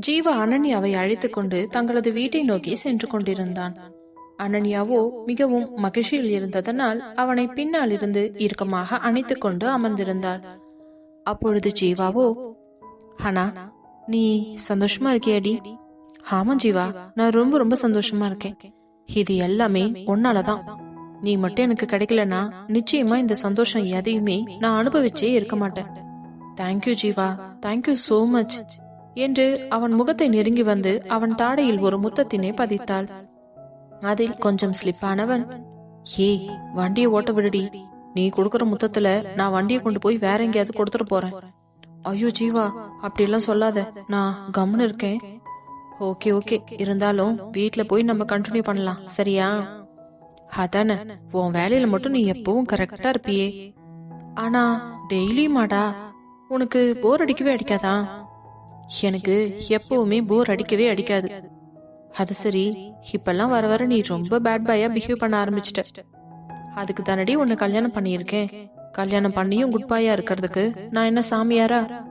ஜீவா அனன்யாவை அழைத்துக் கொண்டு தங்களது வீட்டை நோக்கி சென்று கொண்டிருந்தான். அனன்யாவோ மிகவும் மகிழ்ச்சியில் இருந்ததனால் அவனை பின்னால் இருந்து இறுக்கமாக அணைத்துக் கொண்டு அமர்ந்திருந்தாள். அப்பொழுது ஜீவாவோ ஹனா நீ சந்தோஷமா இருக்கியாடி? ஆமா ஜீவா நான் ரொம்ப ரொம்ப சந்தோஷமா இருக்கேன். இது எல்லாமே உன்னாலதான். நீ மட்டும் எனக்கு கிடைக்கலனா நிச்சயமா இந்த சந்தோஷம் எதையுமே நான் அனுபவிச்சே இருக்க மாட்டேன். Thank you Jeeva. Thank you so much என்று அவன் முகத்தை நெருங்கி வந்து அவன் தாடையில் ஒரு முத்தத்தினை பதித்தாள். அதில் கொஞ்சம் ஸ்லிப்பானவன் ஏய் வண்டியை ஓட்ட விடுடி. நீ கொடுக்கற முத்தத்துல நான் வண்டியை கொண்டு போய் வேற எங்கேயாவது கொடுத்துட்டு போறேன். ஐயோ ஜீவா அப்படிலாம் சொல்லாத. நான் கம்னு இருக்கேன். Okay okay. இருந்தாலும் வீட்டில் போய் நம்ம கண்டினியூ பண்ணலாம். சரியா? அதானே. உன் வேலையில மட்டும் நீ எப்பவும் கரெக்டா இருப்பியே. ஆனா டெய்லியுமாடா? உனக்கு போர் அடிக்கவே அடிக்காதான் எனக்கு எப்பவுமே போர் அடிக்கவே அடிக்காது. அது சரி இப்பெல்லாம் வர வர நீ ரொம்ப பேட் பாயா பிஹேவ் பண்ண ஆரம்பிச்சிட்ட. அதுக்கு தானடி உன்னை கல்யாணம் பண்ணியிருக்கேன். கல்யாணம் பண்ணியும் குட் பாயா இருக்கிறதுக்கு நான் என்ன சாமியாரா?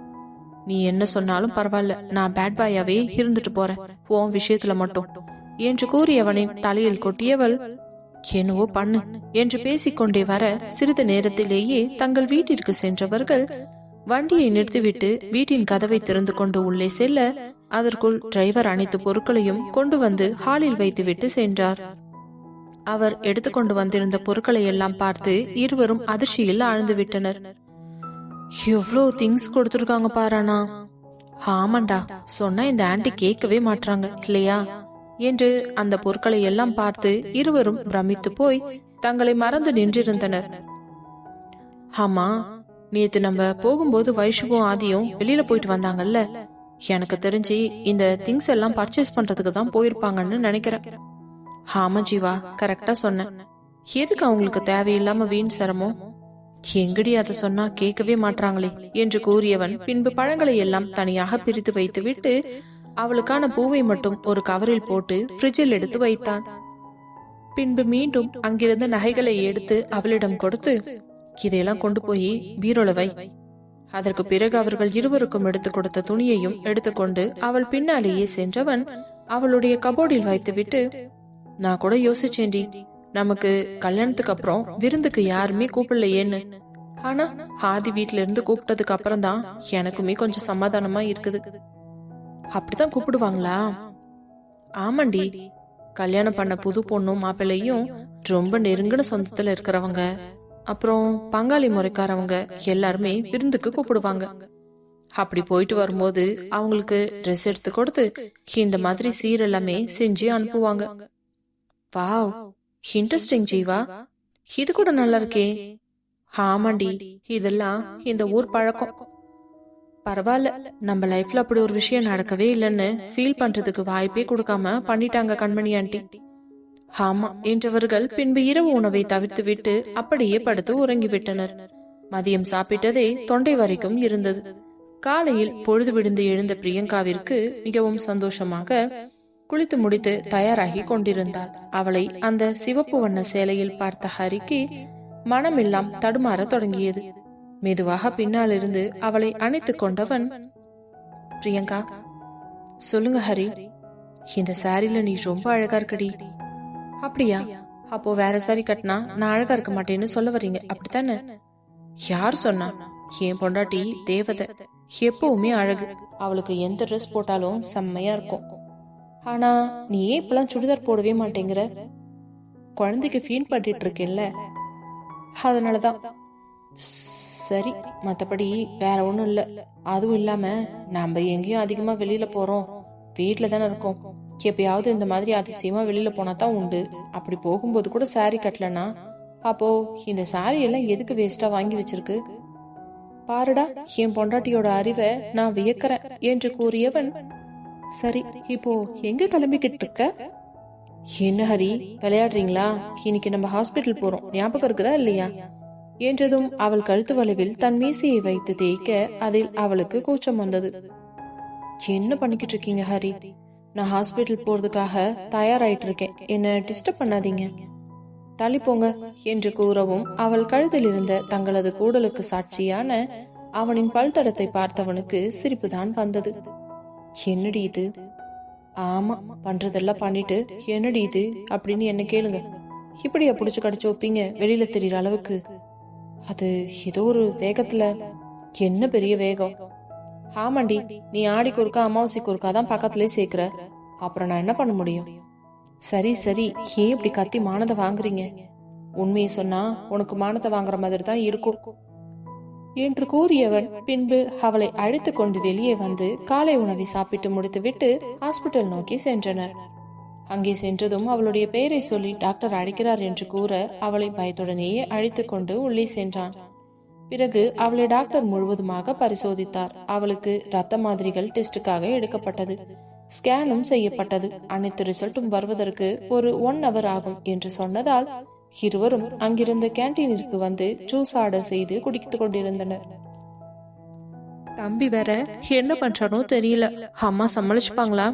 நீ என்ன சொன்னாலும் பரவாயில்ல நான் பேட் பாயாவே இருந்துட்டு போறேன். உன் விஷயத்துல மட்டும். என்று கூறியவனின் தலையில் கொட்டியவள் என்னவோ பண்ணு என்று பேசிக்கொண்டே வர சிறிது நேரத்திலேயே தங்கள் வீட்டிற்கு சென்றவர்கள் வண்டியை நிறுத்திவிட்டு வீட்டின் கதவை திறந்து கொண்டு உள்ளே செல்ல அதற்குள் டிரைவர் அனைத்து பொருட்களையும் கொண்டு வந்து ஹாலில் வைத்துவிட்டு சென்றார். அவர் எடுத்துக்கொண்டு வந்திருந்த பொருட்களை எல்லாம் பார்த்து இருவரும் அதிர்ச்சியில் ஆழ்ந்து விட்டனர். எவ்வளோ திங்ஸ் கொடுத்துருக்காங்க பாரானா ஆமாண்டா சொன்னா இந்த ஆன்ட்டி கேட்கவே மாட்றாங்க இல்லையா? என்று அந்த பொருட்களை எல்லாம் பார்த்து இருவரும் பிரமித்து போய் தங்களை மறந்து நின்றிருந்தனர். ஆமா நேத்து நம்ம போகும்போது வைஷுவும் ஆதியும் வெளியில போயிட்டு வந்தாங்கல்ல. எனக்கு தெரிஞ்சு இந்த திங்ஸ் எல்லாம் பர்ச்சேஸ் பண்றதுக்கு தான் போயிருப்பாங்கன்னு நினைக்கிறேன். ஆமா ஜீவா கரெக்டா சொன்னேன். எதுக்கு அவங்களுக்கு தேவையில்லாம வீண் சிரமம்? எங்கடி அதை சொன்னா கேட்கவே மாட்றாங்களே என்று கூறியவன் பின்பு பழங்களை எல்லாம் தனியாக பிரித்து வைத்து விட்டு அவளுக்கான பூவை மட்டும் ஒரு கவரில் போட்டு ஃப்ரிட்ஜில் எடுத்து வைத்தான். பின்பு மீண்டும் அங்கிருந்து நகைகளை எடுத்து அவளிடம் கொடுத்து இதையெல்லாம் கொண்டு போய் பீரோல வை. அதற்கு பிறகு அவர்கள் இருவருக்கும் எடுத்து கொடுத்த துணியையும் எடுத்துக்கொண்டு அவள் பின்னாலேயே சென்றவன் அவளுடைய கபோர்டில் வைத்துவிட்டு நான் கூட யோசிச்சேன்டி நமக்கு கல்யாணத்துக்கு அப்புறம் விருந்துக்கு யாருமே கூப்பிடலையேன்னு. ஆனா ஆதி வீட்ல இருந்து கூப்பிட்டதுக்கு அப்புறம் தான் எனக்குமே கொஞ்சம் சமாதானமா இருக்குது. அப்படிதான் கூப்பிடுவாங்களா? ஆமாண்டி கல்யாணம் பண்ண புது பொண்ணும் மாப்பிள்ளையும் ரொம்ப நெருங்கின சொந்தத்துல இருக்கிறவங்க. அப்புறம் பங்காளி முறைக்காரவங்க எல்லாருமே விருந்துக்கு கூப்பிடுவாங்க. அப்படி போயிட்டு வரும்போது அவங்களுக்கு ட்ரெஸ் எடுத்து கொடுத்து இந்த மாதிரி சீர் எல்லாமே செஞ்சு அனுப்புவாங்க. Wow interesting Jeeva. இது கூட நல்லா இருக்கே. ஆமாண்டி இதெல்லாம் இந்த ஊர் பழக்கம். பரவாயில்ல நம்ம லைஃப்ல அப்படி ஒரு விஷயம் நடக்கவே இல்லைன்னு ஃபீல் பண்றதுக்கு வாய்ப்பே கொடுக்காம பண்ணிட்டாங்க கண்மணி ஆண்டி ஆமா என்றவர்கள் பின்பு இரவு உணவை தவிர்த்து விட்டு அப்படியே படுத்து உறங்கிவிட்டனர். மதியம் சாப்பிட்டதே தொண்டை வரைக்கும் இருந்தது. காலையில் பொழுது விழுந்து எழுந்த பிரியங்காவிற்கு மிகவும் சந்தோஷமாக குளித்து முடித்து தயாராகி கொண்டிருந்தாள். அவளை அந்த சிவப்பு வண்ண சேலையில் பார்த்த ஹரிக்கு மனமெல்லாம் தடுமாறத் தொடங்கியது. மெதுவாக பின்னால் இருந்து அவளை அணைத்துக் கொண்டவன் பிரியங்கா சொல்லுங்க ஹரி இந்த சாரில நீ ரொம்ப அழகா இருக்கடி. அப்படியா? அப்போ வேற சாரி கட்டினா நான் அழகா இருக்க மாட்டேன்னு சொல்ல வர்றீங்க. அப்படித்தானே? யார் சொன்னா? என் பொண்டாட்டி தேவதை. எப்பவுமே அழகு. அவளுக்கு எந்த ட்ரெஸ் போட்டாலும் செம்மையா இருக்கும். ஆனா நீ ஏன் இப்பெல்லாம் சுடிதார் போடவே மாட்டேங்கிற. குழந்தைக்கு ஃபீல் பண்ணிட்டு இருக்கேன்ல. அதனாலதான். சரி மத்தபடி வேற ஒண்ணும் இல்ல. அதுவும் இல்லாம நம்ம எங்கேயும் அதிகமா வெளியில போறோம். வீட்டில் தானே இருக்கோம். எப்பயாவது இந்த மாதிரி அதிசயமா வெளியில போனா தான் உண்டு. அப்படி போகும்போது கூட சாரி கட்டலனா அப்போ இந்த சாரி எல்லாம் எதுக்கு வேஸ்டா வாங்கி வச்சிருக்கு? பாருடா என் பொண்டாட்டியோட அறிவை நான் வியக்கிறேன் என்று கூறியவன் சரி இப்போ எங்க கிளம்பிக்கிட்டு இருக்க? என்ன ஹரி விளையாடுறீங்களா? இன்னைக்கு நம்ம ஹாஸ்பிட்டல் போறோம். ஞாபகம் இருக்குதா இல்லையா? என்றதும் அவள் கழுத்து வளைவில் தன் மீசையை வைத்து தேய்க்க அதில் அவளுக்கு கூச்சம் வந்தது. என்ன பண்ணிக்கிட்டு இருக்கீங்க ஹரி? நான் ஹாஸ்பிட்டல் போறதுக்காக தயாராயிட்டு இருக்கேன் என்ன டிஸ்டர்ப் பண்ணாதீங்க. தள்ளி போங்க என்று கூறவும் அவள் கழுத்தில் இருந்த தங்களது கூடலுக்கு சாட்சியான அவனின் பல்தடத்தை பார்த்தவனுக்கு சிரிப்புதான் வந்தது. என்னடி இது? ஆமா பண்றதெல்லாம் பண்ணிட்டு என்னடி இது அப்படின்னு என்ன கேளுங்க. இப்படியா புடிச்சு கடிச்சு வைப்பீங்க வெளியில தெரியற அளவுக்கு? அது ஏதோ ஒரு வேகத்துல. என்ன பெரிய வேகம்? ஆமாண்டி நீ ஆடிக்கு ஒருக்கா அமாவாசைக்கு ஒருக்கா தான் பக்கத்துலயே சேர்க்கிற. அப்புறம் நான் என்ன பண்ண முடியும்? சரி சரி. ஏன் இப்படி கத்தி மானத்தை வாங்குறீங்க? உண்மையை சொன்னா உனக்கு மானத்தை வாங்குற மாதிரி தான் இருக்கும். என்று கூறியவன் பின்பு அவளை அழைத்து கொண்டு வெளியே வந்து காலை உணவை சாப்பிட்டு முடித்துவிட்டு ஹாஸ்பிட்டல் நோக்கி சென்றனர். அங்கே சென்றதும் அவளுடைய பெயரை சொல்லி டாக்டர் அழைக்கிறார் என்று கூற அவளை பயத்துடனேயே அழைத்து கொண்டு உள்ளே சென்றான். பிறகு அவளை டாக்டர் முழுவதுமாக பரிசோதித்தார். அவளுக்கு ரத்த மாதிரிகள் டெஸ்டுக்காக எடுக்கப்பட்டது. ஸ்கேனும் செய்யப்பட்டது. அனைத்து ரிசல்ட்டும் வருவதற்கு ஒரு ஒன் ஹவர் ஆகும் என்று சொன்னதால் இருவரும் அங்கிருந்த கேண்டீனிற்கு வந்து ஜூஸ் ஆர்டர் செய்து குடித்துக் கொண்டிருந்தனர். தம்பி வேற என்ன பண்றானோ தெரியல. அம்மா சமாளிச்சுப்பாங்களா?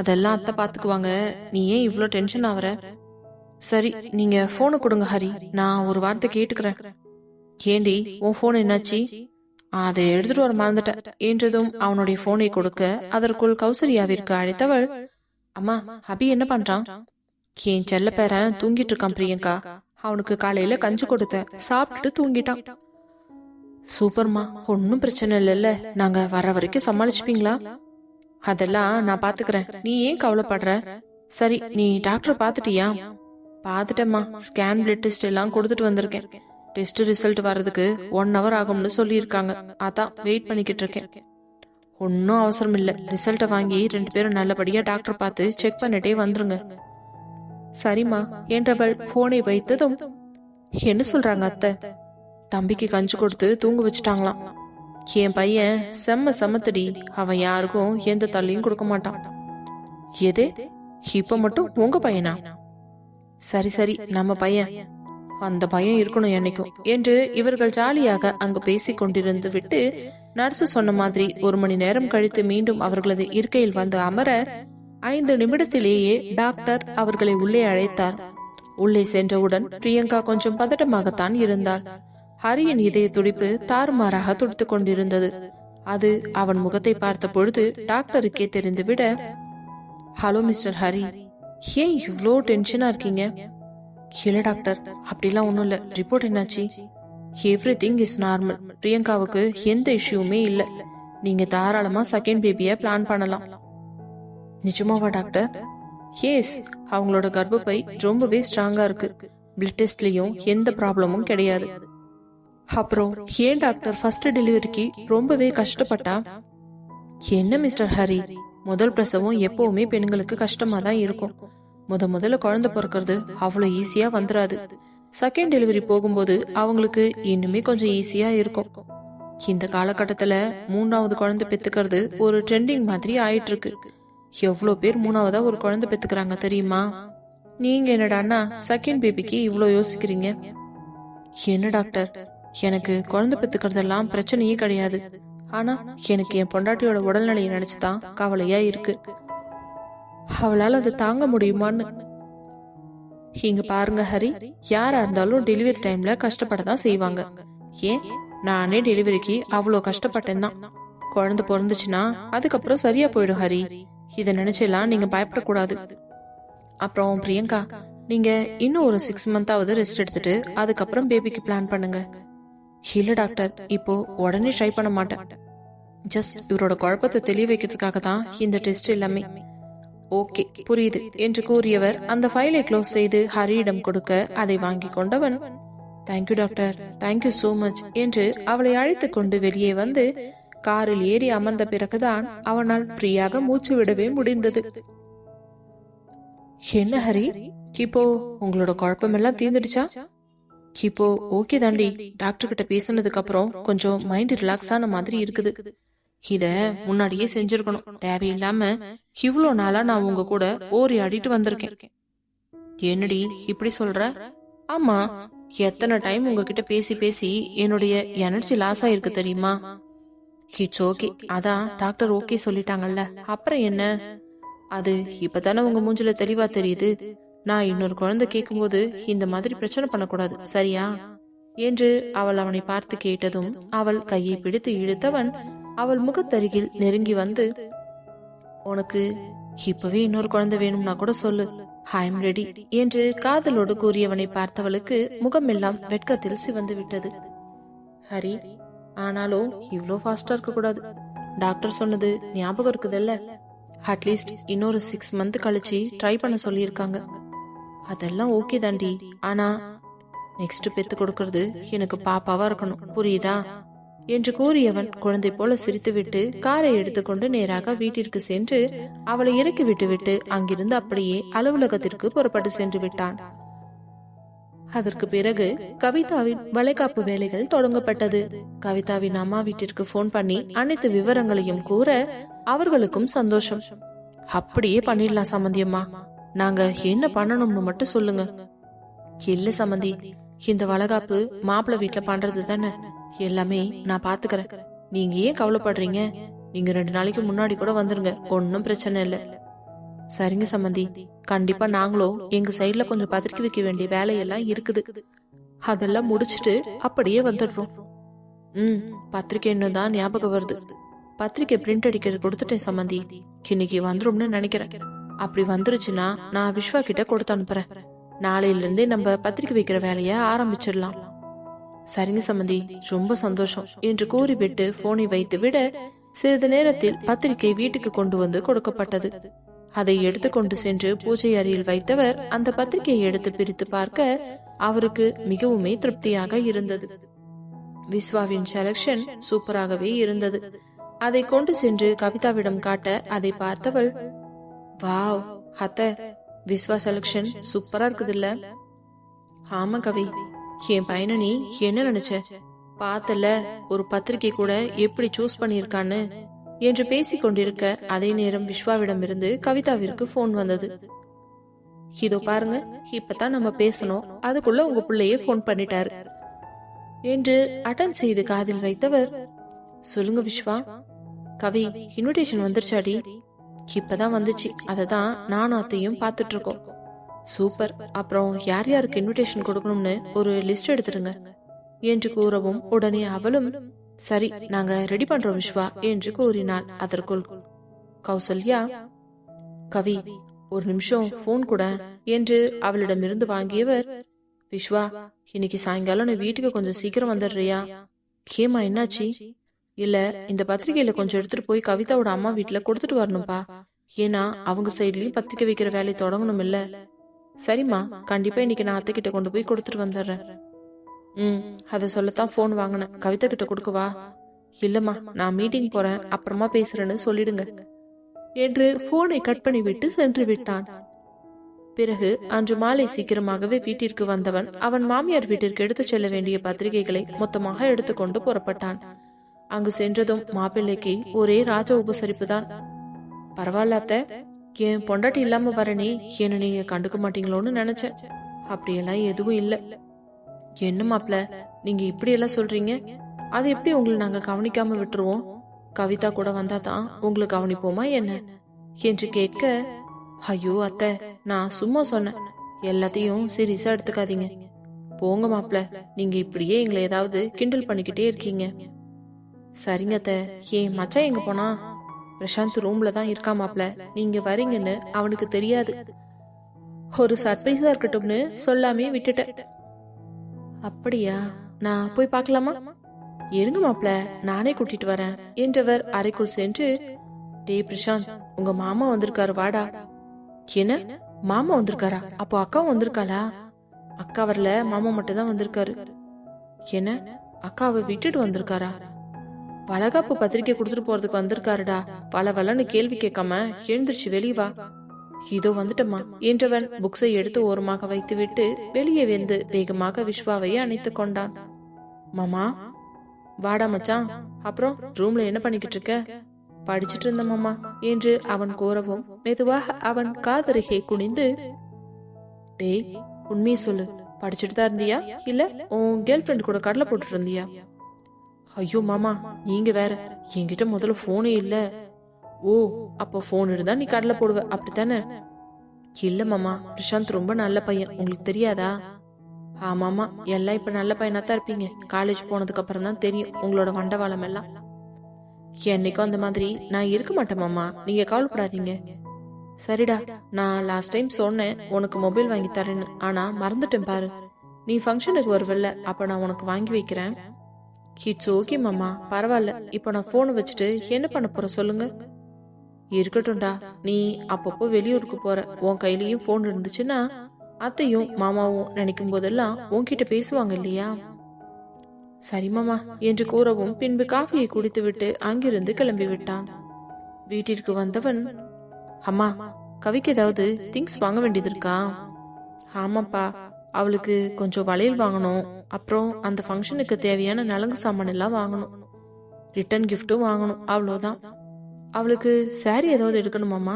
அதெல்லாம் அத்தை பாத்துக்குவாங்க. நீ ஏன் இவ்வளோ டென்ஷன் ஆவற சரி நீங்க போனு கொடுங்க ஹரி. நான் ஒரு வார்த்தை கேட்டுக்கிறேன். ஏண்டி உன் போன் என்னாச்சு? அதை எடுத்துட்டு வர மறந்துட்டேன் என்றதும் அவனுடைய போனை கொடுக்க அதற்குள் கௌசரியாவிற்கு அழைத்தவள் அம்மா ஹபி என்ன பண்றான்? என் செல்ல பேரன் தூங்கிட்டு இருக்கான் பிரியங்கா. அவனுக்கு காலையில கஞ்சி கொடுத்தேன். சாப்பிட்டுட்டு தூங்கிட்டான். சூப்பர்மா ஒன்னும் பிரச்சனை இல்லைல்ல. நாங்க வர வரைக்கும் சமாளிச்சுப்பீங்களா? அதெல்லாம் நான் பாத்துக்கிறேன். நீ ஏன் கவலைப்படுற? சரி நீ டாக்டர் பாத்துட்டியா பாத்துட்டேம்மா ஸ்கேன் பிளட் டெஸ்ட் எல்லாம் கொடுத்துட்டு வந்திருக்கேன். டெஸ்ட் ரிசல்ட் வர்றதுக்கு ஒன் ஹவர் ஆகும்னு சொல்லியிருக்காங்க. அதான் வெயிட் பண்ணிக்கிட்டு இருக்கேன் ஒன்றும் அவசரம் இல்லை. ரிசல்ட்டை வாங்கி ரெண்டு பேரும் நல்லபடியாக டாக்டர் பார்த்து செக் பண்ணிட்டே வந்துருங்க. சரிம்மா என்றவள் போனை வைத்ததும் என்ன சொல்றாங்க அத்தை? தம்பிக்கு கஞ்சி கொடுத்து தூங்க வச்சுட்டாங்களாம். என் பையன் செம்ம செம்மத்தடி அவன் யாருக்கும் எந்த தள்ளியும் கொடுக்க மாட்டான். எது? இப்ப மட்டும் உங்க பையனா? சரி சரி நம்ம பையன். அந்த பயம் இருக்கணும் என்னைக்கும் என்று இவர்கள் ஜாலியாக அங்கு பேசிக் கொண்டிருந்து விட்டு நர்சு சொன்ன மாதிரி ஒரு மணி நேரம் கழித்து மீண்டும் அவர்களது இருக்கையில் வந்து அமர ஐந்து நிமிடத்திலேயே டாக்டர் அவர்களை உள்ளே அழைத்தார். உள்ளே சென்றவுடன் பிரியங்கா கொஞ்சம் பதட்டமாகத்தான் இருந்தாள். ஹரியின் இதய துடிப்பு தாறுமாறாக துடித்துக் கொண்டிருந்தது. அது அவன் முகத்தை பார்த்த பொழுது டாக்டருக்கே தெரிந்துவிட ஹலோ மிஸ்டர் ஹரி ஏன் இவ்வளோ டென்ஷனா இருக்கீங்க? இல்ல டாக்டர். அப்படிலாம் ஒண்ணும் இல்ல. ரிப்போர்ட் என்னாச்சு? எவ்ரி திங் இஸ் நார்மல் பிரியங்காவுக்கு எந்த இஷ்யூமே இல்ல. நீங்க தாராளமா செகண்ட் பேபிய பிளான் பண்ணலாம். நிஜமாவா டாக்டர். எஸ் அவங்களோட கர்ப்பப்பை ரொம்பவே ஸ்ட்ராங்கா இருக்கு. பிளட் டெஸ்ட்லயும் எந்த ப்ராப்ளமும் கிடையாது. அப்புறம் ஏன் டாக்டர் ஃபர்ஸ்ட் டெலிவரிக்கு ரொம்பவே கஷ்டப்பட்டா? என்ன மிஸ்டர் ஹரி? முதல் பிரசவம் எப்பவுமே பெண்களுக்கு கஷ்டமா தான் இருக்கும். முத முதல்ல குழந்தை பிறக்கிறது அவ்வளோ ஈஸியா வந்துடாது செகண்ட் டெலிவரி போகும்போது அவங்களுக்கு இன்னுமே கொஞ்சம் ஈஸியா இருக்கும். இந்த காலகட்டத்துல மூணாவது குழந்தை பெத்துக்கிறது ஒரு ட்ரெண்டிங் மாதிரி ஆயிட்டு இருக்கு எவ்வளோ பேர் மூணாவதா ஒரு குழந்தை பெத்துக்கிறாங்க தெரியுமா? நீங்க என்னடான்னா செகண்ட் பேபிக்கு இவ்வளோ யோசிக்கிறீங்க. என்ன டாக்டர் எனக்கு குழந்தை பெத்துக்கிறதெல்லாம் பிரச்சனையே கிடையாது. ஆனா எனக்கு என் பொண்டாட்டியோட உடல்நிலையை நினைச்சுதான் கவலையா இருக்கு. அவளால் அதை தாங்க முடியுமான்னு. இங்க பாருங்க ஹரி யாரா இருந்தாலும் டெலிவரி டைம்ல கஷ்டப்பட தான் செய்வாங்க. ஏன்? நானே டெலிவரிக்கு அவ்வளோ கஷ்டப்பட்டேன் தான். குழந்தை பிறந்துச்சுன்னா அதுக்கப்புறம் சரியா போயிடும் ஹரி. இதை நினைச்செல்லாம் நீங்க பயப்படக்கூடாது. அப்புறம் பிரியங்கா நீங்க இன்னும் ஒரு சிக்ஸ் மந்தாவது ரெஸ்ட் எடுத்துட்டு அதுக்கப்புறம் பேபிக்கு பிளான் பண்ணுங்க. இல்ல டாக்டர் இப்போ உடனே ட்ரை பண்ண மாட்டேன். ஜஸ்ட் இவரோட குழப்பத்தை தெளிய வைக்கிறதுக்காக தான் இந்த டெஸ்ட் எல்லாமே. ஓகே புரியுது என்று கூறியவர் அந்த ஃபைலை க்ளோஸ் செய்து ஹரியிடம் கொடுக்க அதை வாங்கி கொண்டவன் thank you doctor thank you so much என்று அவளை அழைத்து கொண்டு வெளியே வந்து காரில் ஏறி அமர்ந்த பிறகுதான் அவனால் ஃப்ரீயாக மூச்சு விடவே முடிந்தது. என்ன ஹரி? இப்போ உங்களோட குழப்பமெல்லாம் தீர்ந்துடுச்சா? இப்போ ஓகே தாண்டி. டாக்டர் கிட்ட பேசினதுக்கு அப்புறம் கொஞ்சம் மைண்ட் ரிலாக்ஸ் ஆன மாதிரி இருக்குது. இத முன்னாடியே செஞ்சிருக்கணும். தேவையில்லாம இவ்வளோ நாளா நான் உங்க கூட ஓரி ஆடிட்டு வந்திருக்கேன். என்னடி இப்படி சொல்ற? ஆமா எத்தனை டைம் உங்ககிட்ட பேசி பேசி என்னுடைய எனர்ஜி லாஸ் ஆயிருக்கு தெரியுமா? இட்ஸ் ஓகே அதான் டாக்டர் ஓகே சொல்லிட்டாங்கல்ல. அப்புறம் என்ன? அது இப்பதானே உங்க மூஞ்சில தெளிவா தெரியுது. நான் இன்னொரு குழந்தை கேட்கும்போது இந்த மாதிரி பிரச்சனை பண்ணக்கூடாது சரியா? என்று அவள் அவனை பார்த்து கேட்டதும் அவள் கையை பிடித்து இழுத்தவன் அவள் முகத்தருகில் நெருங்கி வந்து உனக்கு இப்பவே இன்னொரு குழந்தை வேணும்னா கூட சொல்லு. ஐ ரெடி என்று காதலோடு கூறியவனை பார்த்தவளுக்கு முகமெல்லாம் வெட்கத்தில் சிவந்து விட்டது. ஹரி ஆனாலும் இவ்வளோ ஃபாஸ்டா இருக்க கூடாது டாக்டர் சொன்னது ஞாபகம் இருக்குதுல்ல? அட்லீஸ்ட் இன்னொரு சிக்ஸ் மந்த் கழிச்சு ட்ரை பண்ண சொல்லியிருக்காங்க. அதெல்லாம் ஓகே தாண்டி. ஆனா நெக்ஸ்ட் பெத்து கொடுக்கறது எனக்கு பாப்பாவா இருக்கணும். புரியுதா? என்று கூறியவன் குழந்தை போல சிரித்துவிட்டு காரை எடுத்துக்கொண்டு நேராக வீட்டிற்கு சென்று அவளை இறக்கி விட்டுவிட்டு அங்கிருந்து அப்படியே அலுவலகத்திற்கு புறப்பட்டு சென்று விட்டான். அதற்கு பிறகு கவிதாவின் வளைகாப்பு வேலைகள் தொடங்கப்பட்டது. கவிதாவின் அம்மா வீட்டிற்கு போன் பண்ணி அனைத்து விவரங்களையும் கூற அவர்களுக்கும் சந்தோஷம். அப்படியே பண்ணிடலாம் சம்மந்தியம்மா நாங்க என்ன பண்ணணும்னு மட்டும் சொல்லுங்க. இல்ல சம்மந்தி இந்த வளகாப்பு மாப்பிள்ளை வீட்டுல பண்றது தானே எல்லாமே நான் பாத்துக்கிறேன். நீங்க ஏன் கவலைப்படுறீங்க? நீங்க ரெண்டு நாளைக்கு முன்னாடி கூட வந்துருங்க. ஒன்னும் பிரச்சனை இல்ல. சரிங்க சம்மந்தி கண்டிப்பா நாங்களும் எங்க சைட்ல கொஞ்சம் பத்திரிக்கை வைக்க வேண்டிய வேலையெல்லாம் இருக்குது. அதெல்லாம் முடிச்சிட்டு அப்படியே வந்துடுறோம். ம் பத்திரிக்கை இன்னும் தான் ஞாபகம் வருது. பத்திரிக்கை பிரிண்ட் அடிக்கிறது கொடுத்துட்டேன் சம்மந்தி இன்னைக்கு வந்துரும்னு நினைக்கிறேன். அப்படி வந்துருச்சுன்னா நான் விஸ்வா கிட்ட கொடுத்து அனுப்புறேன். நாளையில இருந்தே நம்ம பத்திரிக்கை வைக்கிற வேலைய ஆரம்பிச்சிடலாம். சரிங்க சம்மந்தி ரொம்ப சந்தோஷம். என்று கூறிவிட்டு போனை வைத்து விட சிறிது நேரத்தில் பத்திரிகை வீட்டுக்கு கொண்டு வந்து கொடுக்கப்பட்டது. அதை எடுத்துக்கொண்டு சென்று பூஜை அறையில் வைத்தவர் அந்த பத்திரிகையை எடுத்து பிரித்து பார்க்க அவருக்கு மிகவுமே திருப்தியாக இருந்தது. விஸ்வாவின் செலக்ஷன் சூப்பராகவே இருந்தது. அதை கொண்டு சென்று கவிதாவிடம் காட்ட அதை பார்த்தவள் வாவ் அத்த விஸ்வா செலக்ஷன் சூப்பரா இருக்குதுல்ல? ஆமா கவி. என் பையனை நீ என்ன நினைச்ச? பார்த்தல ஒரு பத்திரிகை கூட எப்படி சூஸ் பண்ணியிருக்கான்னு? என்று பேசிக் கொண்டிருக்க அதே நேரம் விஸ்வாவிடமிருந்து கவிதாவிற்கு போன் வந்தது. இதோ பாருங்க இப்பதான் நம்ம பேசணும். அதுக்குள்ள உங்க பிள்ளையே போன் பண்ணிட்டாரு. என்று அட்டன் செய்து காதில் வைத்தவர் சொல்லுங்க விஸ்வா கவி இன்விடேஷன் வந்துருச்சாடி? இப்பதான் வந்துச்சு. அதை தான் நானும் அத்தையும் பார்த்துட்டு இருக்கோம். சூப்பர். அப்புறம் யார் யாருக்கு இன்விடேஷன் கொடுக்கணும்னு ஒரு லிஸ்ட் எடுத்துருங்க. என்று கூறவும் உடனே அவளும் சரி நாங்க ரெடி பண்றோம் விஸ்வா என்று கூறினாள் அதற்குள். கௌசல்யா கவி ஒரு நிமிஷம் போன் கூட என்று அவளிடமிருந்து வாங்கியவர் விஸ்வா இன்னைக்கு சாயங்காலம் நீ வீட்டுக்கு கொஞ்சம் சீக்கிரம் வந்துடுறியா? கேமா என்னாச்சு? இல்ல இந்த பத்திரிகையில கொஞ்சம் எடுத்துட்டு போய் கவிதாவோட அம்மா வீட்டுல கொடுத்துட்டு வரணும்பா. ஏன்னா அவங்க சைட்லயும் பத்திரிக்கை வைக்கிற வேலையை தொடங்கணும் இல்ல சரிம்மா கண்டிப்பா இன்னைக்கு நான் அத்தை கிட்ட கொண்டு போய் கொடுத்துட்டு வந்துடுறேன். ம் அதை சொல்லத்தான் ஃபோன் வாங்கினேன். கவிதா கிட்ட கொடுக்கவா? இல்லம்மா நான் மீட்டிங் போறேன். அப்புறமா பேசுறேன்னு சொல்லிடுங்க. என்று போனை கட் பண்ணி விட்டு சென்று விட்டான். பிறகு அன்று மாலை சீக்கிரமாகவே வீட்டிற்கு வந்தவன். அவன் மாமியார் வீட்டிற்கு எடுத்துச் செல்ல வேண்டிய பத்திரிகைகளை மொத்தமாக எடுத்துக்கொண்டு புறப்பட்டான். அங்கு சென்றதும் மாப்பிள்ளைக்கு ஒரே ராஜ உபசரிப்பு தான். பரவாயில்ல அத்தை. என் பொண்டாட்டி இல்லாம வரனே என்ன நீங்க கண்டுக்க மாட்டீங்களோன்னு நினைச்சேன். அப்படியெல்லாம் எதுவும் இல்ல. என்ன மாப்பிள நீங்க இப்படி எல்லாம் சொல்றீங்க? அது எப்படி உங்களை நாங்க கவனிக்காம விட்டுருவோம்? கவிதா கூட வந்தா தான் உங்களை கவனிப்போமா என்ன? என்று கேட்க ஐயோ அத்தை நான் சும்மா சொன்னேன். எல்லாத்தையும் சீரியஸா எடுத்துக்காதீங்க. போங்க மாப்பிள நீங்க இப்படியே எங்களை ஏதாவது கிண்டல் பண்ணிக்கிட்டே இருக்கீங்க. சரிங்க அத்தை. ஏன் மச்சான் எங்க போனா பிரசாந்த் ரூம்ல தான் இருக்கா மாப்ள நீங்க வரீங்கன்னு அவனுக்கு தெரியாது. ஒரு சர்ப்ரைஸா இருக்கட்டும்னு சொல்லாமே விட்டுட்டேன். அப்படியா? நான் போய் பார்க்கலாமா? இருங்க மாப்ள நானே கூட்டிட்டு வரேன் என்றவர் அறைக்குள் சென்று டேய் பிரசாந்த் உங்க மாமா வந்திருக்காரு வாடா. என்ன? மாமா வந்திருக்காரா? அப்போ அக்கா வந்திருக்காளா? அக்கா வரல மாமா மட்டும் தான் வந்திருக்காரு. என்ன? அக்காவை விட்டுட்டு வந்திருக்காரா? பலகாப்பு பத்திரிக்கை கொடுத்துட்டு போறதுக்கு வந்திருக்காருடா. பல வளன்னு கேள்வி கேட்காம எழுந்திருச்சு வெளியே வா. இதோ வந்துட்டம்மா. என்றவன் புக்ஸை எடுத்து ஓரமாக வைத்துவிட்டு வெளியே வெந்து வேகமாக விஸ்வாவை அணைத்து கொண்டான். மாமா வாடா மச்சான். அப்புறம் ரூம்ல என்ன பண்ணிக்கிட்டு இருக்க? படிச்சிட்டு இருந்த மாமா என்று அவன் கூறவும் மெதுவாக அவன் காதருகே குனிந்து டேய் உண்மையை சொல்லு. படிச்சுட்டு தான் இருந்தியா? இல்ல உன் கேர்ள் ஃப்ரெண்ட் கூட கடலை போட்டுட்டு இருந்தியா? ஐயோ மாமா நீங்க வேற. என்கிட்ட முதல்ல போனே இல்ல. ஓ அப்ப போன் இருந்தா நீ கடலை போடுவ. அப்படித்தானே? இல்ல மாமா பிரசாந்த் ரொம்ப நல்ல பையன். உங்களுக்கு தெரியாதா? ஆமாமா எல்லாம் இப்ப நல்ல பையனா தான் இருப்பீங்க. காலேஜ் போனதுக்கு அப்புறம் தான் தெரியும் உங்களோட வண்டவாளம் எல்லாம். என்னைக்கும் அந்த மாதிரி நான் இருக்க மாட்டேன் மாமா. நீங்க கவலைப்படாதீங்க. சரிடா நான் லாஸ்ட் டைம் சொன்னேன் உனக்கு மொபைல் வாங்கி தரேன்னு. ஆனா மறந்துட்டேன் பாரு. நீ ஃபங்க்ஷனுக்கு வருவல்ல அப்ப நான் உனக்கு வாங்கி வைக்கிறேன். இட்ஸ் ஓகே மாமா. பரவாயில்ல. இப்போ நான் ஃபோனை வச்சுட்டு என்ன பண்ண போற சொல்லுங்க. இருக்கட்டும்டா. நீ அப்பப்போ வெளியூருக்கு போற. உன் கையிலயும் போன் இருந்துச்சுன்னா அத்தையும் மாமாவும் நினைக்கும் போதெல்லாம் உன்கிட்ட பேசுவாங்க இல்லையா? சரி மாமா என்று கூறவும் பின்பு காஃபியை குடித்துவிட்டு அங்கிருந்து கிளம்பி விட்டான். வீட்டிற்கு வந்தவன் அம்மா கவிக்கு ஏதாவது திங்ஸ் வாங்க வேண்டியது இருக்கா? ஆமாப்பா. அவளுக்கு கொஞ்சம் வளையல் வாங்கணும். அப்புறம் அந்த ஃபங்க்ஷனுக்கு தேவையான நலங்கு சாமான் எல்லாம் வாங்கணும் ரிட்டர்ன் கிஃப்ட்டும் வாங்கணும் அவ்வளோதான் அவளுக்கு சாரி ஏதாவது எடுக்கணுமாம்மா?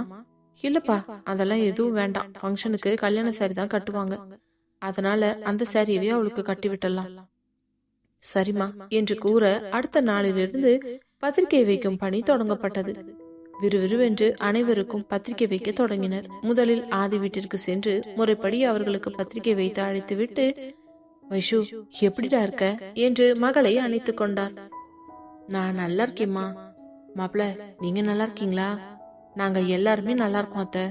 இல்லப்பா அதெல்லாம் எதுவும் வேண்டாம். ஃபங்க்ஷனுக்கு கல்யாண சாரி தான் கட்டுவாங்க. அதனால அந்த சாரியவே அவளுக்கு கட்டி விட்டலாம் சரிம்மா என்று கூற அடுத்த நாளிலிருந்து பத்திரிகை வைக்கும் பணி தொடங்கப்பட்டது. விறுவிறுவென்று அனைவருக்கும் பத்திரிகை வைக்க தொடங்கினர். முதலில் ஆதி வீட்டிற்கு சென்று முறைப்படி அவர்களுக்கு பத்திரிகை வைத்து அழைத்துவிட்டு வைஷு எப்படிடா இருக்க? என்று மகளை அணைத்துக் கொண்டார். நான் நல்லா இருக்கேம்மா. மாப்பிள நீங்க நல்லா இருக்கீங்களா? நாங்க எல்லாருமே நல்லா இருக்கோம் அத்தை.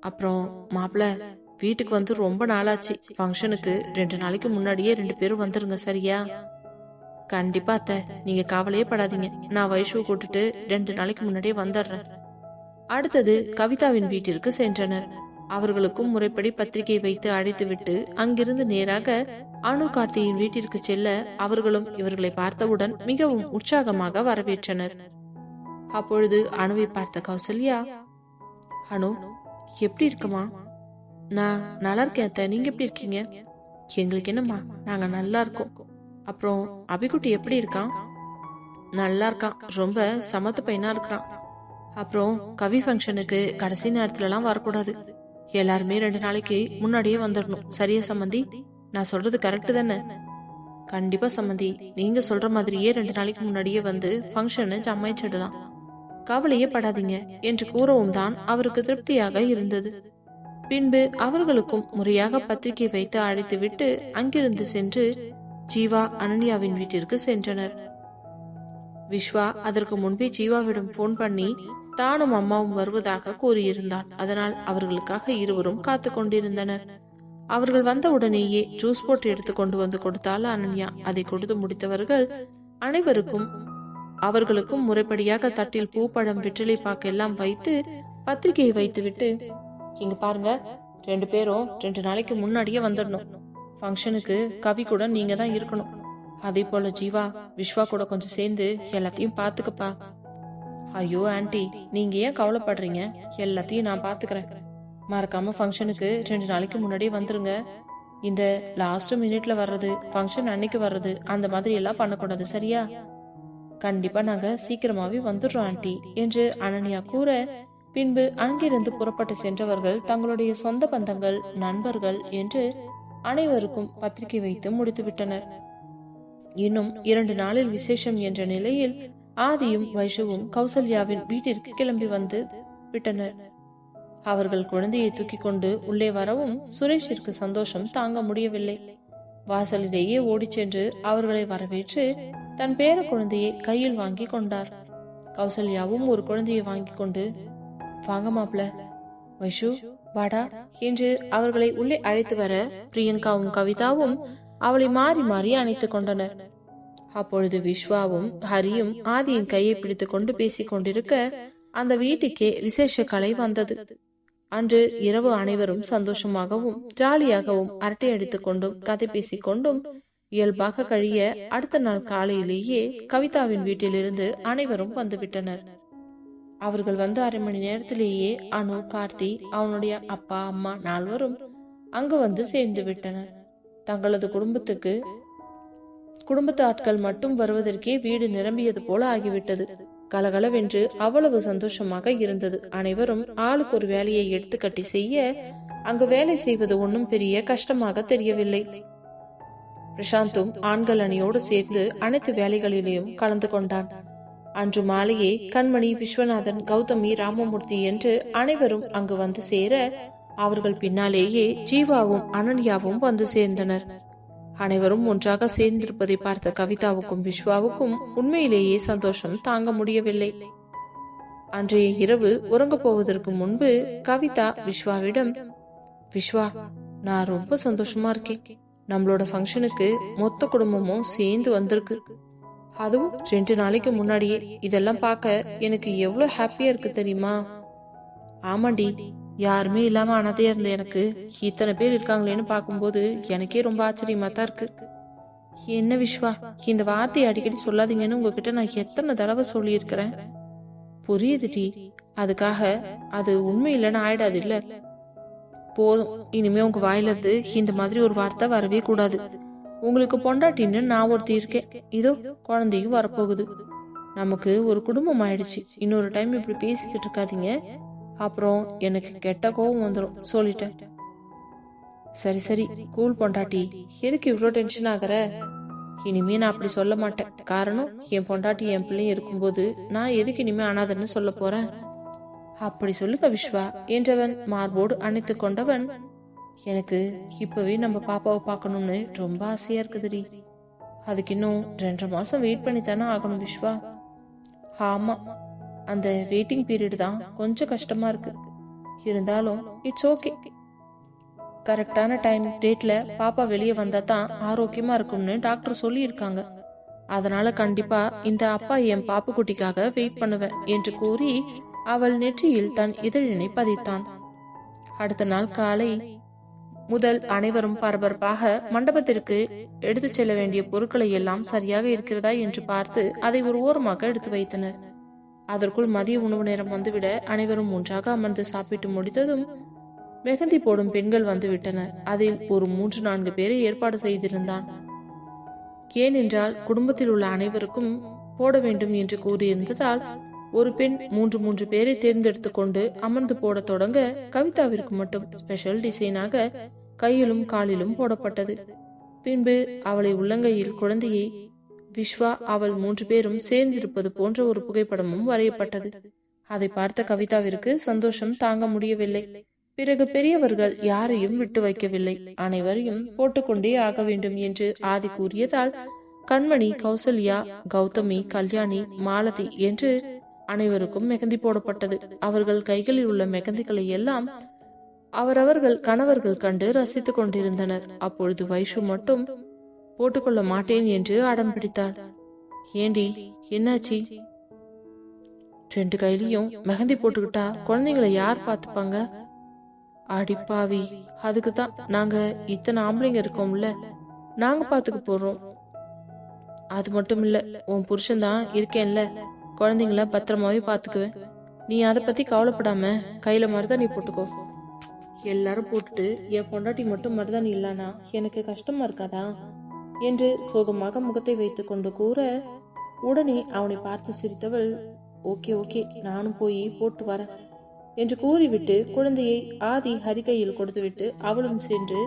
அப்புறம் மாப்பிள வீட்டுக்கு வந்து ரொம்ப நாளாச்சு. ஃபங்க்ஷனுக்கு ரெண்டு நாளைக்கு முன்னாடியே ரெண்டு பேரும் வந்துருங்க சரியா? கண்டிப்பா அத்தை. நீங்க கவலையே படாதீங்க. நான் வைஷுவை கூட்டிட்டு ரெண்டு நாளைக்கு முன்னாடியே வந்துடுறேன். அடுத்தது கவிதாவின் வீட்டிற்கு சென்றனர். அவர்களுக்கும் முறைப்படி பத்திரிகை வைத்து அழைத்துவிட்டு அங்கிருந்து நேராக அணு கார்த்தியின் வீட்டிற்கு செல்ல அவர்களும் இவர்களை பார்த்தவுடன் மிகவும் உற்சாகமாக வரவேற்றனர். அப்பொழுது அணுவை பார்த்த கௌசல்யா அனு எப்படி இருக்குமா நான் நல்லா இருக்கேன் அத்தை. நீங்க எப்படி இருக்கீங்க? எங்களுக்கு என்னம்மா? நாங்க நல்லா இருக்கோம் அப்புறம் அபிகுட்டி எப்படி இருக்கான்? நல்லா இருக்கான் ரொம்ப சமத்து பையனா இருக்கிறான். அப்புறம் கவி ஃபங்க்ஷனுக்கு கடைசி நேரத்துலலாம் வரக்கூடாது. எல்லாருமே ரெண்டு நாளைக்கு முன்னாடியே வந்துடணும். சரியா சம்மந்தி? நான் சொல்றது கரெக்டு தானே? கண்டிப்பா சம்மந்தி. நீங்க சொல்ற மாதிரியே ரெண்டு நாளைக்கு முன்னாடியே வந்து ஃபங்க்ஷனை ஜமாயிச்சிடலாம் கவலையே படாதீங்க என்று கூறவும் தான் அவருக்கு திருப்தியாக இருந்தது. பின்பு அவர்களுக்கும் முறையாக பத்திரிகை வைத்து அழைத்துவிட்டு அங்கிருந்து சென்று ஜீவா அனன்யாவின் வீட்டிற்கு சென்றனர். விஸ்வா அதற்கு முன்பே ஜீவாவிடம் போன் பண்ணி தானும் அம்மாவும் வருவதாக கூறியிருந்தான். அதனால் அவர்களுக்காக இருவரும் காத்து கொண்டிருந்தனர். அவர்கள் வந்த உடனேயே ஜூஸ் போட்டு எடுத்து கொண்டு வந்து கொடுத்தால் அனன்யா. அதை கொடுத்து முடித்தவர்கள் அனைவருக்கும் அவர்களுக்கும் முறைப்படியாக தட்டில் பூப்பழம் வெற்றிலை பாக்கு எல்லாம் வைத்து பத்திரிகையை வைத்துவிட்டு இங்க பாருங்க ரெண்டு பேரும் ரெண்டு நாளைக்கு முன்னாடியே வந்துடணும் ஃபங்க்ஷனுக்கு கவி கூட நீங்க தான் இருக்கணும். அதே போல ஜீவா விஸ்வா கூட கொஞ்சம் சேர்ந்து எல்லாத்தையும் பாத்துக்கப்பா. ஐயோ ஆன்டி நீங்க ஏன் கவலைப்படுறீங்க? எல்லாத்தையும் நான் பாத்துக்கிறேன். மறக்காம ஃபங்க்ஷனுக்கு ரெண்டு நாளைக்கு முன்னாடியே வந்துருங்க. இந்த லாஸ்ட் மினிட்ல வர்றது ஃபங்க்ஷன் அன்னைக்கு வர்றது அந்த மாதிரி எல்லாம் பண்ணக்கூடாது சரியா? கண்டிப்பா நாங்க சீக்கிரமாவே வந்துடுறோம் ஆன்ட்டி என்று அனன்யா கூற பின்பு அங்கிருந்து புறப்பட்டு சென்றவர்கள் தங்களுடைய சொந்த பந்தங்கள் நண்பர்கள் என்று அனைவருக்கும் பத்திரிகை வைத்து முடித்துவிட்டனர். இன்னும் இரண்டு நாளில் விசேஷம் என்ற நிலையில் ஆதியும் வைஷுவும் கௌசல்யாவின் வீட்டிற்கு கிளம்பி வந்து விட்டனர். அவர்கள் குழந்தையை தூக்கி கொண்டு உள்ளே வரவும் சுரேஷிற்கு சந்தோஷம் தாங்க முடியவில்லை. வாசலிலேயே ஓடிச் சென்று அவர்களை வரவேற்று தன் பேர குழந்தையை கையில் வாங்கி கொண்டார். கௌசல்யாவும் ஒரு குழந்தையை வாங்கி கொண்டு வாங்க மாப்ள வைஷு வாடா என்று அவர்களை உள்ளே அழைத்து வர பிரியங்காவும் கவிதாவும் அவளை மாறி மாறி அணைத்துக் கொண்டனர். அப்பொழுது விஸ்வாவும் ஹரியும் ஆதியின் கையை பிடித்து கொண்டு பேசிக் கொண்டிருக்க அந்த வீட்டுக்கே விசேஷ கலை வந்தது. அன்று இரவு அனைவரும் சந்தோஷமாகவும் ஜாலியாகவும் அரட்டை அடித்துக் கொண்டும் கதை பேசிக் கொண்டும் இயல்பாக கழிய அடுத்த நாள் காலையிலேயே கவிதாவின் வீட்டிலிருந்து அனைவரும் வந்துவிட்டனர். அவர்கள் வந்து அரை மணி நேரத்திலேயே அனு கார்த்தி அவனுடைய அப்பா அம்மா நால்வரும் அங்கு வந்து சேர்ந்து விட்டனர் தங்களது குடும்பத்துக்கு குடும்பத்து ஆட்கள் மட்டும் வருவதற்கே வீடு நிரம்பியது போல ஆகிவிட்டது. கலகலவென்று அவ்வளவு சந்தோஷமாக இருந்தது. அனைவரும் ஆளுக்கு ஒரு வேலையை எடுத்து கட்டி செய்ய அங்கு வேலை செய்வது ஒன்றும் பெரிய கஷ்டமாக தெரியவில்லை. பிரசாந்தும் ஆண்கள் அணியோடு சேர்ந்து அனைத்து வேலைகளிலேயும் கலந்து கொண்டான். அன்று மாலையே கண்மணி விஸ்வநாதன் கௌதமி ராமமூர்த்தி என்று அனைவரும் அங்கு வந்து சேர அவர்கள் பின்னாலேயே ஜீவாவும் அனன்யாவும் வந்து சேர்ந்தனர். அனைவரும் ஒன்றாக சேர்ந்திருப்பதை பார்த்த கவிதாவுக்கும் விஸ்வாவுக்கும் உண்மையிலேயே சந்தோஷம் தாங்க முடியவில்லை. அன்றைய இரவு உறங்கப் போவதற்கு முன்பு கவிதா விஸ்வாவிடம் விஸ்வா நான் ரொம்ப சந்தோஷமா இருக்கேன். நம்மளோட ஃபங்க்ஷனுக்கு மொத்த குடும்பமும் சேர்ந்து வந்திருக்கு. அதுவும் ரெண்டு நாளைக்கு முன்னாடியே. இதெல்லாம் பார்க்க எனக்கு எவ்வளவு ஹாப்பியா இருக்கு தெரியுமா? ஆமாண்டி. யாருமே இல்லாம அனாதையா இருந்த எனக்கு. இத்தனை பேர் இருக்காங்களேன்னு பார்க்கும்போது எனக்கே ரொம்ப ஆச்சரியமா தான் இருக்கு. என்ன விஸ்வா இந்த வார்த்தையை அடிக்கடி சொல்லாதீங்கன்னு உங்ககிட்ட நான் எத்தனை தடவை சொல்லியிருக்கிறேன்? புரியுதுடி அதுக்காக அது உண்மை இல்லைன்னு ஆயிடாது இல்ல? போதும். இனிமே உங்க வாயிலிருந்து இந்த மாதிரி ஒரு வார்த்தை வரவே கூடாது. உங்களுக்கு பொண்டாட்டின்னு நான் ஒருத்தி இருக்கேன். இதோ குழந்தையும் வரப்போகுது. நமக்கு ஒரு குடும்பம் ஆயிடுச்சு. இன்னொரு டைம் இப்படி பேசிக்கிட்டு இருக்காதீங்க. அப்புறம் எனக்கு கெட்ட கோவம் வந்துடும் சொல்லிட்டேன். சரி சரி கூல் பொண்டாட்டி. எதுக்கு இவ்வளோ டென்ஷன் ஆகுற? இனிமே நான் அப்படி சொல்ல மாட்டேன். காரணம் என் பொண்டாட்டி என் பிள்ளையும் இருக்கும்போது நான் எதுக்கு இனிமே அனாதன்னு சொல்ல போறேன்? அப்படி சொல்லுங்க விஸ்வா. என்றவன் மார்போடு அணைத்து கொண்டவன். எனக்கு இப்பவே நம்ம பாப்பாவை பார்க்கணும்னு ரொம்ப ஆசையா இருக்குதுடி. அதுக்கு இன்னும் ரெண்டரை மாசம் வெயிட் பண்ணி தானே ஆகணும் விஸ்வா. ஆமா அந்த வெயிட்டிங் பீரியட் தான் கொஞ்சம் கஷ்டமா இருக்கு. இருந்தாலும் இட்ஸ் ஓகே கரெக்டான டைம் டேட்ல பாப்பா வெளியே வந்தா தான் ஆரோக்கியமா இருக்கும்னு டாக்டர் சொல்லியிருக்காங்க. அதனால கண்டிப்பா இந்த அப்பா என் பாப்பு குட்டிக்காக வெயிட் பண்ணுவேன் என்று கூறி அவள் நெற்றியில் தன் இதழினை பதித்தான். அடுத்த நாள் காலை முதல் அனைவரும் பரபரப்பாக மண்டபத்திற்கு எடுத்துச் செல்ல வேண்டிய பொருட்களை எல்லாம் சரியாக இருக்கிறதா என்று பார்த்து அதை ஒரு ஓரமாக எடுத்து வைத்தனர். அதற்குள் மதிய உணவு நேரம் வந்துவிட அனைவரும் ஒன்றாக அமர்ந்து சாப்பிட்டு முடித்ததும் மெஹந்தி போடும் பெண்கள் வந்துவிட்டனர். அதில் ஒரு மூன்று நான்கு பேரை ஏற்பாடு செய்திருந்தான். ஏனென்றால் குடும்பத்தில் உள்ள அனைவருக்கும் போட வேண்டும் என்று கூறியிருந்ததால் ஒரு பெண் மூன்று மூன்று பேரை தேர்ந்தெடுத்து கொண்டு அமர்ந்து போடத் தொடங்க கவிதாவிற்கு மட்டும் ஸ்பெஷல் டிசைனாக கையிலும் காலிலும் போடப்பட்டது. பின்பு அவளை உள்ளங்கையில் குழந்தையை விஸ்வா அவள் மூன்று பேரும் சேர்ந்திருப்பது போன்ற ஒரு புகைப்படமும் வரையப்பட்டது. அதை பார்த்த கவிதாவிற்கு சந்தோஷம் தாங்க முடியவில்லை. பிறகு பெரியவர்கள் யாரையும் விட்டு வைக்கவில்லை. அனைவரையும் போட்டுக்கொண்டே ஆக வேண்டும் என்று ஆதி கூறியதால் கண்மணி கௌசல்யா கௌதமி கல்யாணி மாலதி என்று அனைவருக்கும் மெகந்தி போடப்பட்டது. அவர்கள் கைகளில் உள்ள மெகந்திகளை எல்லாம் அவரவர்கள் கணவர்கள் கண்டு ரசித்துக் கொண்டிருந்தனர். அப்பொழுது வைஷு மட்டும் போட்டுக்கொள்ள மாட்டேன் என்று அடம் பிடித்தாள். ஏண்டி என்னாச்சு? ரெண்டு கையிலையும் மெஹந்தி போட்டுக்கிட்டா குழந்தைங்களை யார் பார்த்துப்பாங்க? அடிப்பாவி அதுக்கு தான் நாங்க இத்தனை ஆம்பளைங்க இருக்கோம்ல. நாங்க பாத்துக்க போறோம். அது மட்டும் இல்ல உன் புருஷன் தான் இருக்கேன்ல. குழந்தைங்கள பத்திரமாவே பாத்துக்குவேன் நீ அதை பத்தி கவலைப்படாம கையில மருதாணி போட்டுக்கோ. எல்லாரும் போட்டுட்டு என் பொண்டாட்டி மட்டும் மருதாணி இல்லனா எனக்கு கஷ்டமா இருக்காதா? என்று சோகமாக முகத்தை வைத்துக் கொண்டு கூற உடனே அவனை பார்த்து சிரித்தவள் ஓகே ஓகே நானும் போய் போட்டு வரேன் என்று கூறிவிட்டு குழந்தையை ஆதி ஹரிகையில் கொடுத்துவிட்டு அவளும் சென்று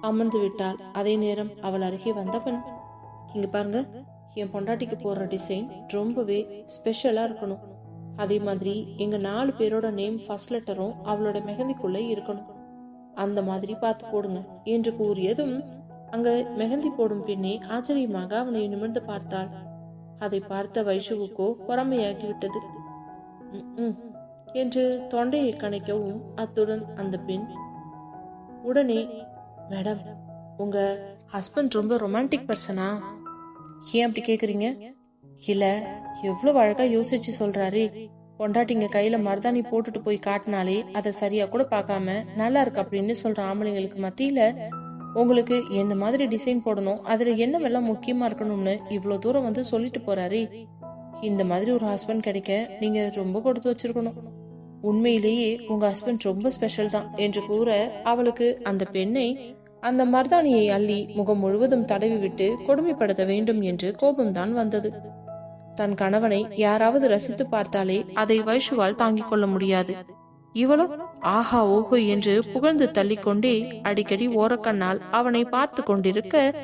அமர்ந்து விட்டாள். அதே நேரம் அவள் அருகே வந்தவன் இங்க பாருங்க என் பொண்டாட்டிக்கு போடுற டிசைன் ரொம்பவே ஸ்பெஷலா இருக்கணும். அதே மாதிரி எங்க நாலு பேரோட நேம் ஃபர்ஸ்ட் லெட்டரும் அவளோட மெஹந்திக்குள்ள இருக்கணும். அந்த மாதிரி பார்த்து போடுங்க என்று கூறியதும் அங்கு மெஹந்தி போடும் பெண்ணே ஆச்சரியமாக அவனை நிமிர்ந்து பார்த்தாள். அதை பார்த்த வைஷுவுக்கோ பொறாமையாகிவிட்டது. என்று தொண்டையை கணைக்கவும் அத்துடன் அந்த பெண் உடனே மேடம் உங்க ஹஸ்பண்ட் ரொம்ப ரொமான்டிக் பர்சனா? ஏன் அப்படி கேக்குறீங்க? இல்ல எவ்வளவு அழகா யோசிச்சு சொல்றாரு. பொண்டாட்டிங்க கையில மருதாணி போட்டுட்டு போய் காட்டினாலே அதை சரியா கூட பார்க்காம நல்லா இருக்கு? அப்படின்னு சொல்ற ஆம்பளைங்களுக்கு மத்தியில உங்களுக்கு எந்த மாதிரி டிசைன் போடணும் அதுல என்னவெல்லாம் முக்கியமா இருக்கணும்னு இவ்வளவு தூரம் வந்து சொல்லிட்டு போறாரு. இந்த மாதிரி ஒரு ஹஸ்பண்ட் கிடைக்க நீங்க ரொம்ப கொடுத்து வச்சிருக்கணும். உண்மையிலேயே உங்க ஹஸ்பண்ட் ரொம்ப ஸ்பெஷல் தான் என்று கூற அவளுக்கு அந்த பெண்ணை அந்த மர்தானியை அள்ளி முகம் முழுவதும் தடவி விட்டு கொடுமைப்படுத்த வேண்டும் என்று கோபம்தான் வந்தது. தன் கணவனை யாராவது ரசித்து பார்த்தாலே அதை வைஷுவால் தாங்கிக் கொள்ள முடியாது. இவளோ? ஆஹா ஓஹோ என்று புகழ்ந்து தள்ளிக்கொண்டே அடிக்கடி ஓரக்கண்ணால் அவனை பார்த்து கொண்டிருக்க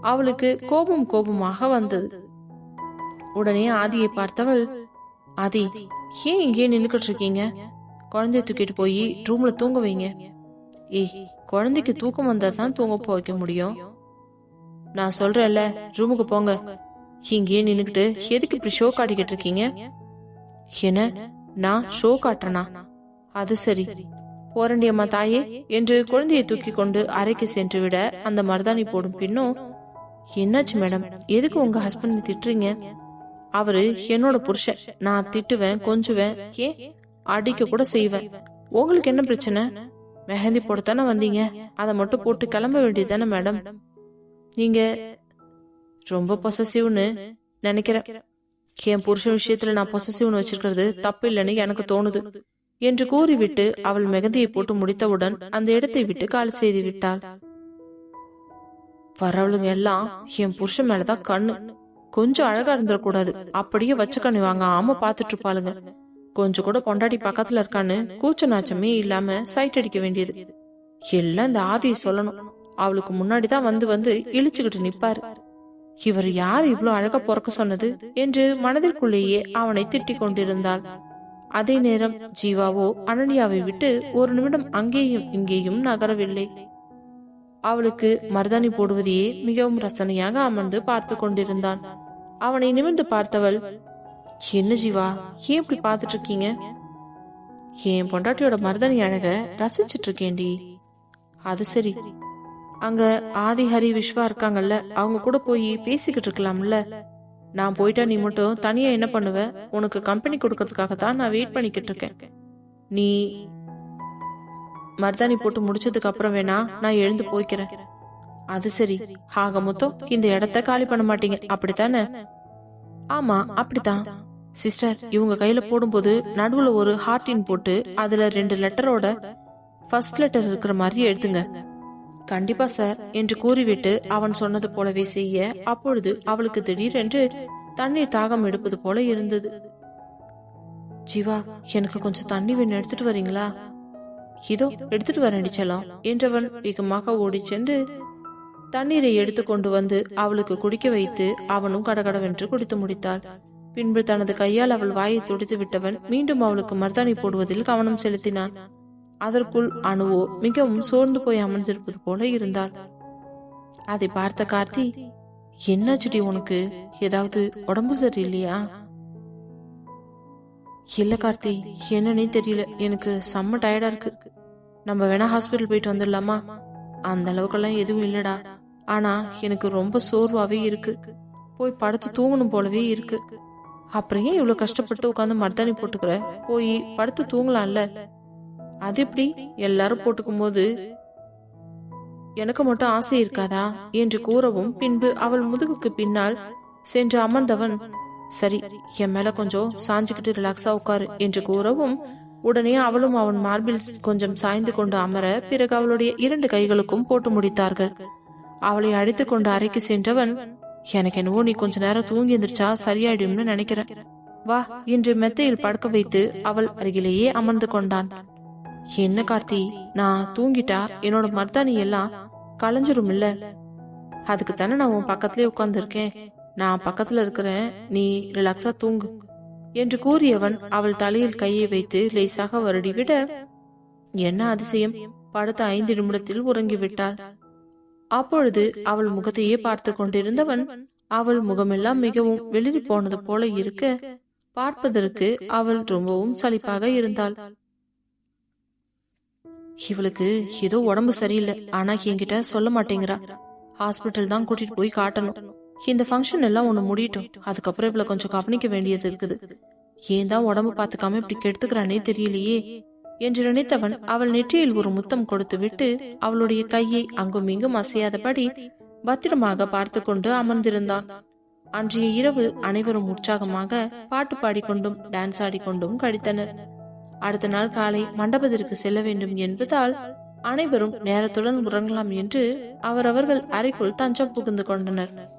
அவளுக்கு கோபம் கோபமாக வந்தது. உடனே ஆதியை பார்த்தவள் ஆதி ஏன் இங்கே நின்னுக்கிட்டு இருக்கீங்க குழந்தைய தூக்கிட்டு போய் ரூம்ல தூங்க வைங்க. ஏய் குழந்தைக்கு தூக்கம் வந்தா தான் தூங்க வைக்க முடியும். நான் சொல்றேன்ல ரூமுக்கு போங்க. இங்கேயே நின்னுக்கிட்டு எதுக்கு இப்படி ஷோ காட்டிக்கிட்டு இருக்கீங்க? என்ன? நான் ஷோ காட்டுறேனா? அது சரி. போரண்டி அம்மா தாயே என்று குழந்தையை தூக்கி கொண்டு அறைக்கு சென்று விட அந்த மருதாணி போடும் பின்னும் என்னாச்சு மேடம்? எதுக்கு உங்க ஹஸ்பண்ட் திட்டுறீங்க? அவரு என்னோட புருஷன். நான் திட்டுவேன் கொஞ்சுவேன். ஏன் அடிக்க கூட செய்வேன். உங்களுக்கு என்ன பிரச்சனை? மெஹந்தி போடத்தானே வந்தீங்க. அதை மட்டும் போட்டு கிளம்ப வேண்டியதானே மேடம்? நீங்க ரொம்ப பொசசிவ்னு நினைக்கிறேன். என் புருஷன் விஷயத்துல நான் பொசசிவ்னு வச்சிருக்கிறது தப்பு இல்லைன்னு எனக்கு தோணுது. என்று கூறிவிட்டு அவள் மெகந்தியை போட்டு முடித்தவுடன் அந்த இடத்தை விட்டு காலி செய்து விட்டாள். வரவளுங்க எல்லாம் என் புருஷன் மேலதான் கண்ணு. கொஞ்சம் அழகா இருந்துடக்கூடாது அப்படியே வச்சு கண்ணு வாங்க ஆமா பாத்துட்டு இருப்பாளுங்க. கொஞ்சம் கூட பொண்டாடி பக்கத்துல இருக்கான்னு கூச்ச நாச்சமே இல்லாம சைட் அடிக்க வேண்டியது. எல்லாம் இந்த ஆதியை சொல்லணும். அவளுக்கு முன்னாடிதான் வந்து வந்து இழிச்சுக்கிட்டு நிப்பாரு. இவர் யார் இவ்வளவு அழகா பொறக்க சொன்னது? என்று மனதிற்குள்ளேயே அவனை திட்டிக் கொண்டிருந்தாள். அதே நேரம் ஜீவாவோ அனன்யாவை விட்டு ஒரு நிமிடம் அங்கேயும் இங்கேயும் நகரவில்லை. அவளுக்கு மருதாணி போடுவதையே மிகவும் ரசனையாக அமர்ந்து பார்த்து கொண்டிருந்தான். அவனை நிமிர்ந்து பார்த்தவள் என்ன ஜீவா ஏன் இப்படி பார்த்துட்டு இருக்கீங்க? என் பொண்டாட்டியோட மருதாணி அழக ரசிச்சிட்டு இருக்கேன்டி. அது சரி. அங்க ஆதி ஹரி விஸ்வா இருக்காங்கல்ல அவங்க கூட போய் பேசிக்கிட்டு இருக்கலாம்ல? நான் போயிட்டா நீ மட்டும் தனியா என்ன பண்ணுவ? உனக்கு கம்பெனி கொடுக்கறதுக்காக தான் நான் வெயிட் பண்ணிக்கிட்டு இருக்கேன். நீ மருதாணி போட்டு முடிச்சதுக்கு அப்புறம் வேணா நான் எழுந்து போய்க்கிறேன். அது சரி. ஆக மொத்தம் இந்த இடத்த காலி பண்ண மாட்டீங்க. அப்படித்தானே? ஆமா அப்படித்தான். சிஸ்டர் இவங்க கையில போடும்போது நடுவுல ஒரு ஹார்டின் போட்டு அதுல ரெண்டு லெட்டரோட ஃபர்ஸ்ட் லெட்டர் இருக்கிற மாதிரி எழுதுங்க. கண்டிப்பா சார் என்று கூறிவிட்டு அவன் சொன்னது போலவே செய்ய அப்பொழுது அவளுக்கு திடீரென்று தண்ணீர் தாகம் எடுப்பது போல இருந்தது. ஜீவா எனக்கு கொஞ்சம் தண்ணி வேணும். எடுத்துட்டு வரீங்களா? இதோ எடுத்துட்டு வரேன் செல்லம் என்றவன் வேகமாக ஓடி சென்று தண்ணீரை எடுத்து கொண்டு வந்து அவளுக்கு குடிக்க வைத்து அவனும் கடகடவென்று குடித்து முடித்தாள். பின்பு தனது கையால் அவள் வாயை துடித்து விட்டவன் மீண்டும் அவளுக்கு மர்தானி போடுவதில் கவனம் செலுத்தினான். அதற்குள் அணுவோ மிகவும் சோர்ந்து போய் அமர்ந்திருப்பது போல இருந்தாள். அதை பார்த்த கார்த்தி என்னாச்சுடி உனக்கு? ஏதாவது உடம்பு சரியில்லையா? இல்ல கார்த்தி என்னன்னே தெரியல. எனக்கு செம்ம டயர்டா இருக்கு. நம்ம வேணா ஹாஸ்பிட்டல் போயிட்டு வந்துடலாமா? அந்த அளவுக்கெல்லாம் எதுவும் இல்லடா. ஆனா எனக்கு ரொம்ப சோர்வாவே இருக்கு. போய் படுத்து தூங்கணும் போலவே இருக்கு. அப்புறம் ஏன் இவ்வளவு கஷ்டப்பட்டு உட்காந்து மர்தானி போட்டுக்கிற? போய் படுத்து தூங்கலாம்ல. அது எப்படி? எல்லாரும் போட்டுக்கும் போது எனக்கு மட்டும் ஆசை இருக்காதா? என்று கூறவும் பின்பு அவள் முதுகுக்கு பின்னால் சென்று அமர்ந்தவன் சரி என் மேல கொஞ்சம் சாஞ்சுக்கிட்டு ரிலாக்ஸா உட்காரு என்று கூறவும் உடனே அவளும் அவன் மார்பில் கொஞ்சம் சாய்ந்து கொண்டு அமர பிறகு அவளுடைய இரண்டு கைகளுக்கும் போட்டு முடித்தார்கள். அவளை அழைத்து கொண்டு அறைக்கு சென்றவன் எனக்கு என்னவோ நீ கொஞ்ச நேரம் தூங்கி எந்திரிச்சா சரியாயிடும்னு நினைக்கிறேன். வா என்று மெத்தையில் படுக்க வைத்து அவள் அருகிலேயே அமர்ந்து கொண்டான். என்ன கார்த்தி? நான் தூங்கிட்டா? என்னோட மர்தானி எல்லாம் களைஞ்சிரும் இல்ல அதுக்கு தானே நான் உன் பக்கத்துலயே உட்கார்ந்துருக்கேன். நான் பக்கத்துல இருக்கிறேன். நீ ரிலாக்ஸா தூங்கு. என்று கூறியவன் அவள் தலையில் கையை வைத்து லேசாக வருடி விட என்ன அதிசயம்? படுத்த ஐந்து நிமிடத்தில் உறங்கிவிட்டாள். அப்பொழுது அவள் முகத்தையே பார்த்து கொண்டிருந்தவன் அவள் முகமெல்லாம் மிகவும் வெளிரி போனது போல இருக்க பார்ப்பதற்கு அவள் ரொம்பவும் சலிப்பாக இருந்தாள். இவளுக்கு ஏதோ உடம்பு சரியில்லை. ஆனா என்கிட்ட சொல்ல மாட்டேங்கிறா. ஹாஸ்பிட்டல் தான் கூட்டிட்டு போய் காட்டணும். இந்த ஃபங்க்ஷன் எல்லாம் ஒன்று முடியட்டும். அதுக்கப்புறம் இவளை கொஞ்சம் கவனிக்க வேண்டியது இருக்குது. ஏன் தான் உடம்பு பார்த்துக்காம இப்படி கெடுத்துக்கிறானே தெரியலையே. என்று நினைத்தவன் அவள் நெற்றியில் ஒரு முத்தம் கொடுத்து விட்டு அவளுடைய கையை அங்கும் இங்கும் அசையாதபடி பத்திரமாக பார்த்து கொண்டு அமர்ந்திருந்தான். அன்றைய இரவு அனைவரும் உற்சாகமாக பாட்டு பாடிக்கொண்டும் டான்ஸ் ஆடிக்கொண்டும் கழித்தனர். அடுத்த நாள் காலை மண்டபத்திற்கு செல்ல வேண்டும் என்பதால் அனைவரும் நேரத்துடன் உறங்கலாம் என்று அவரவர்கள் அறைக்குள் தஞ்சம் புகுந்து கொண்டனர்.